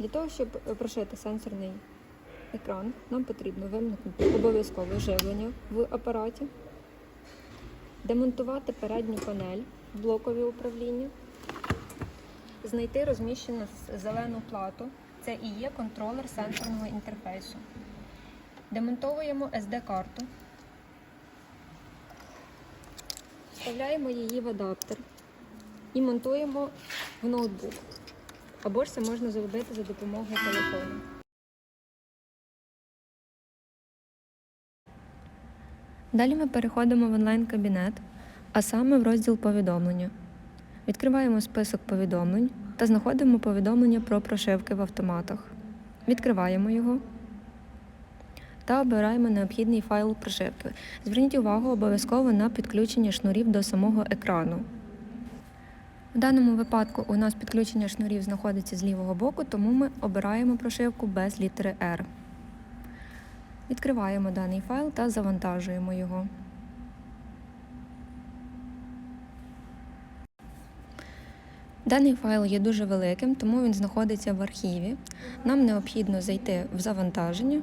Для того, щоб прошити сенсорний екран, нам потрібно вимкнути обов'язкове живлення в апараті, демонтувати передню панель в блокові управління, знайти розміщену зелену плату. Це і є контролер сенсорного інтерфейсу. Демонтовуємо SD-карту, вставляємо її в адаптер і монтуємо в ноутбук. Або ж це можна зробити за допомогою телефону. Далі ми переходимо в онлайн-кабінет, а саме в розділ повідомлення. Відкриваємо список повідомлень та знаходимо повідомлення про прошивки в автоматах. Відкриваємо його та обираємо необхідний файл прошивки. Зверніть увагу обов'язково на підключення шнурів до самого екрану. В даному випадку у нас підключення шнурів знаходиться з лівого боку, тому ми обираємо прошивку без літери R. Відкриваємо даний файл та завантажуємо його. Даний файл є дуже великим, тому він знаходиться в архіві. Нам необхідно зайти в завантаження.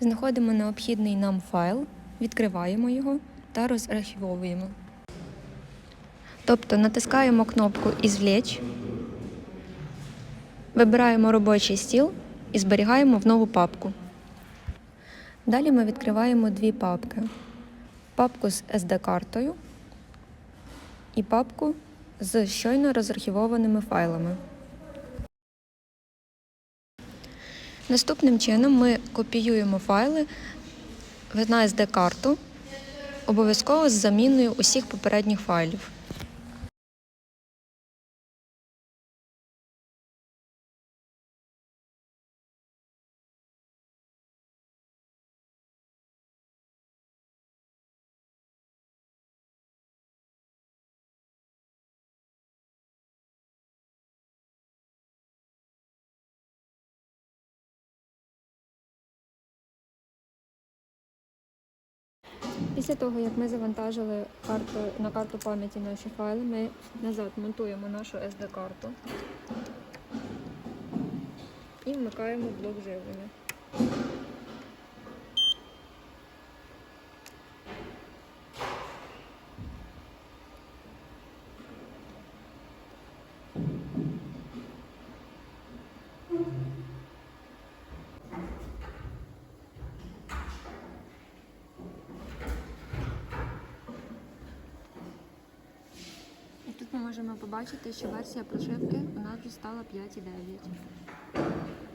Знаходимо необхідний нам файл, відкриваємо його та розархівовуємо. Тобто натискаємо кнопку «Ізвлечь», вибираємо робочий стіл і зберігаємо в нову папку. Далі ми відкриваємо дві папки: папку з SD-картою і папку з щойно розархівованими файлами. Наступним чином ми копіюємо файли на SD-карту, обов'язково з заміною усіх попередніх файлів. Після того, як ми завантажили карту, на карту пам'яті наші файли, ми назад монтуємо нашу SD-карту і вмикаємо блок живлення. можемо побачити, що версія прошивки у нас вже стала 5,9.